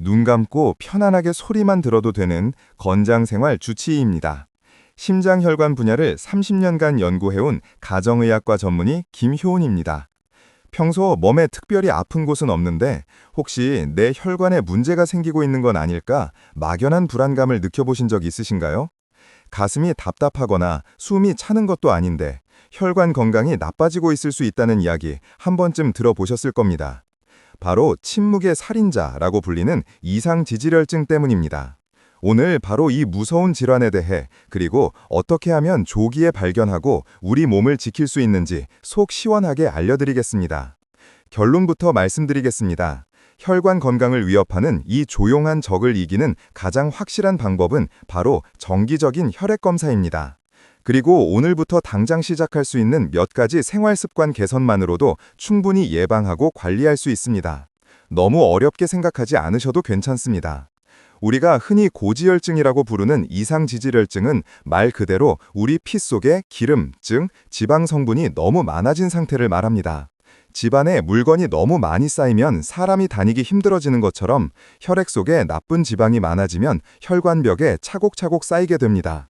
눈 감고 편안하게 소리만 들어도 되는 건장생활 주치의입니다. 심장혈관 분야를 30년간 연구해온 가정의학과 전문의 김효은입니다. 평소 몸에 특별히 아픈 곳은 없는데 혹시 내 혈관에 문제가 생기고 있는 건 아닐까 막연한 불안감을 느껴보신 적 있으신가요? 가슴이 답답하거나 숨이 차는 것도 아닌데 혈관 건강이 나빠지고 있을 수 있다는 이야기 한 번쯤 들어보셨을 겁니다. 바로 침묵의 살인자라고 불리는 이상지질혈증 때문입니다. 오늘 바로 이 무서운 질환에 대해 그리고 어떻게 하면 조기에 발견하고 우리 몸을 지킬 수 있는지 속 시원하게 알려드리겠습니다. 결론부터 말씀드리겠습니다. 혈관 건강을 위협하는 이 조용한 적을 이기는 가장 확실한 방법은 바로 정기적인 혈액 검사입니다. 그리고 오늘부터 당장 시작할 수 있는 몇 가지 생활 습관 개선만으로도 충분히 예방하고 관리할 수 있습니다. 너무 어렵게 생각하지 않으셔도 괜찮습니다. 우리가 흔히 고지혈증이라고 부르는 이상지질혈증은 말 그대로 우리 피 속에 기름, 증, 지방 성분이 너무 많아진 상태를 말합니다. 집안에 물건이 너무 많이 쌓이면 사람이 다니기 힘들어지는 것처럼 혈액 속에 나쁜 지방이 많아지면 혈관벽에 차곡차곡 쌓이게 됩니다.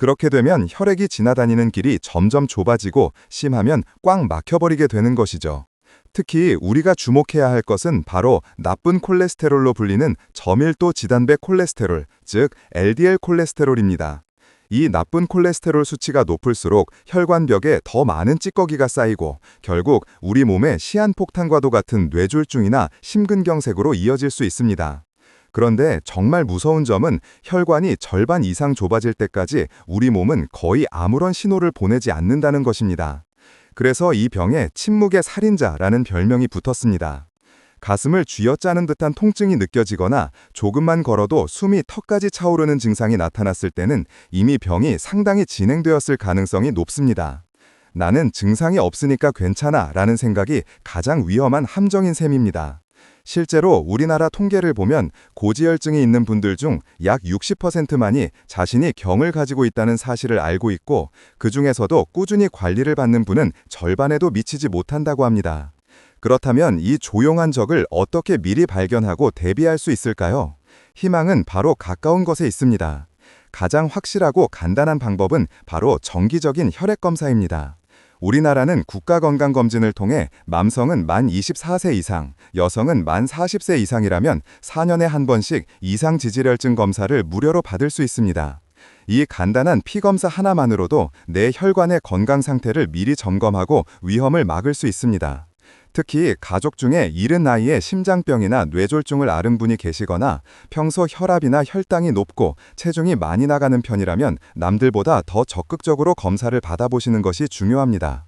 그렇게 되면 혈액이 지나다니는 길이 점점 좁아지고 심하면 꽉 막혀버리게 되는 것이죠. 특히 우리가 주목해야 할 것은 바로 나쁜 콜레스테롤로 불리는 저밀도 지단백 콜레스테롤, 즉 LDL 콜레스테롤입니다. 이 나쁜 콜레스테롤 수치가 높을수록 혈관벽에 더 많은 찌꺼기가 쌓이고 결국 우리 몸에 시한폭탄과도 같은 뇌졸중이나 심근경색으로 이어질 수 있습니다. 그런데 정말 무서운 점은 혈관이 절반 이상 좁아질 때까지 우리 몸은 거의 아무런 신호를 보내지 않는다는 것입니다. 그래서 이 병에 침묵의 살인자라는 별명이 붙었습니다. 가슴을 쥐어짜는 듯한 통증이 느껴지거나 조금만 걸어도 숨이 턱까지 차오르는 증상이 나타났을 때는 이미 병이 상당히 진행되었을 가능성이 높습니다. 나는 증상이 없으니까 괜찮아 라는 생각이 가장 위험한 함정인 셈입니다. 실제로 우리나라 통계를 보면 고지혈증이 있는 분들 중 약 60%만이 자신이 경을 가지고 있다는 사실을 알고 있고 그 중에서도 꾸준히 관리를 받는 분은 절반에도 미치지 못한다고 합니다. 그렇다면 이 조용한 적을 어떻게 미리 발견하고 대비할 수 있을까요? 희망은 바로 가까운 것에 있습니다. 가장 확실하고 간단한 방법은 바로 정기적인 혈액 검사입니다. 우리나라는 국가건강검진을 통해 남성은 만 24세 이상, 여성은 만 40세 이상이라면 4년에 한 번씩 이상 지질혈증 검사를 무료로 받을 수 있습니다. 이 간단한 피검사 하나만으로도 내 혈관의 건강 상태를 미리 점검하고 위험을 막을 수 있습니다. 특히 가족 중에 이른 나이에 심장병이나 뇌졸중을 앓은 분이 계시거나 평소 혈압이나 혈당이 높고 체중이 많이 나가는 편이라면 남들보다 더 적극적으로 검사를 받아보시는 것이 중요합니다.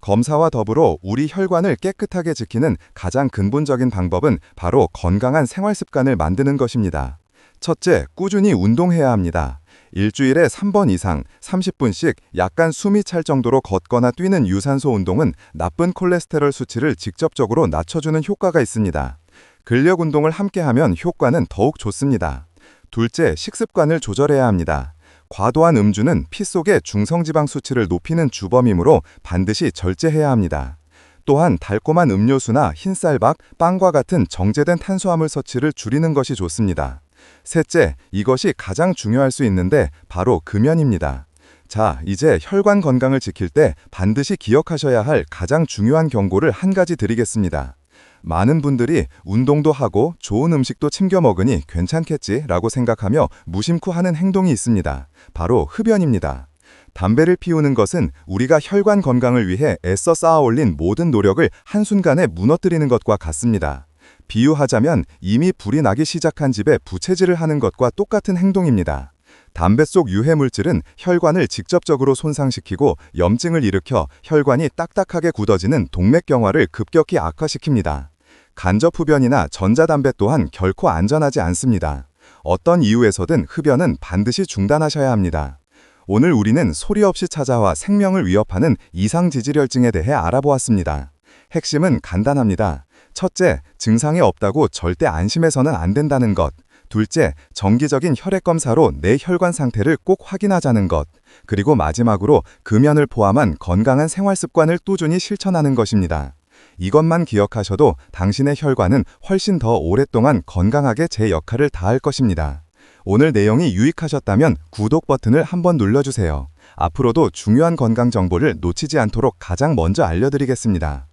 검사와 더불어 우리 혈관을 깨끗하게 지키는 가장 근본적인 방법은 바로 건강한 생활 습관을 만드는 것입니다. 첫째, 꾸준히 운동해야 합니다. 일주일에 3번 이상 30분씩 약간 숨이 찰 정도로 걷거나 뛰는 유산소 운동은 나쁜 콜레스테롤 수치를 직접적으로 낮춰주는 효과가 있습니다. 근력 운동을 함께하면 효과는 더욱 좋습니다. 둘째, 식습관을 조절해야 합니다. 과도한 음주는 피 속의 중성지방 수치를 높이는 주범이므로 반드시 절제해야 합니다. 또한 달콤한 음료수나 흰쌀밥, 빵과 같은 정제된 탄수화물 섭취를 줄이는 것이 좋습니다. 셋째, 이것이 가장 중요할 수 있는데 바로 금연입니다. 자, 이제 혈관 건강을 지킬 때 반드시 기억하셔야 할 가장 중요한 경고를 한 가지 드리겠습니다. 많은 분들이 운동도 하고 좋은 음식도 챙겨 먹으니 괜찮겠지 라고 생각하며 무심코 하는 행동이 있습니다. 바로 흡연입니다. 담배를 피우는 것은 우리가 혈관 건강을 위해 애써 쌓아 올린 모든 노력을 한순간에 무너뜨리는 것과 같습니다. 비유하자면 이미 불이 나기 시작한 집에 부채질을 하는 것과 똑같은 행동입니다. 담배 속 유해 물질은 혈관을 직접적으로 손상시키고 염증을 일으켜 혈관이 딱딱하게 굳어지는 동맥경화를 급격히 악화시킵니다. 간접 흡연이나 전자담배 또한 결코 안전하지 않습니다. 어떤 이유에서든 흡연은 반드시 중단하셔야 합니다. 오늘 우리는 소리 없이 찾아와 생명을 위협하는 이상지질혈증에 대해 알아보았습니다. 핵심은 간단합니다. 첫째, 증상이 없다고 절대 안심해서는 안 된다는 것. 둘째, 정기적인 혈액 검사로 내 혈관 상태를 꼭 확인하자는 것. 그리고 마지막으로 금연을 포함한 건강한 생활 습관을 꾸준히 실천하는 것입니다. 이것만 기억하셔도 당신의 혈관은 훨씬 더 오랫동안 건강하게 제 역할을 다할 것입니다. 오늘 내용이 유익하셨다면 구독 버튼을 한번 눌러주세요. 앞으로도 중요한 건강 정보를 놓치지 않도록 가장 먼저 알려드리겠습니다.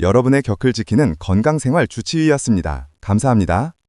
여러분의 격을 지키는 건강생활 주치의였습니다. 감사합니다.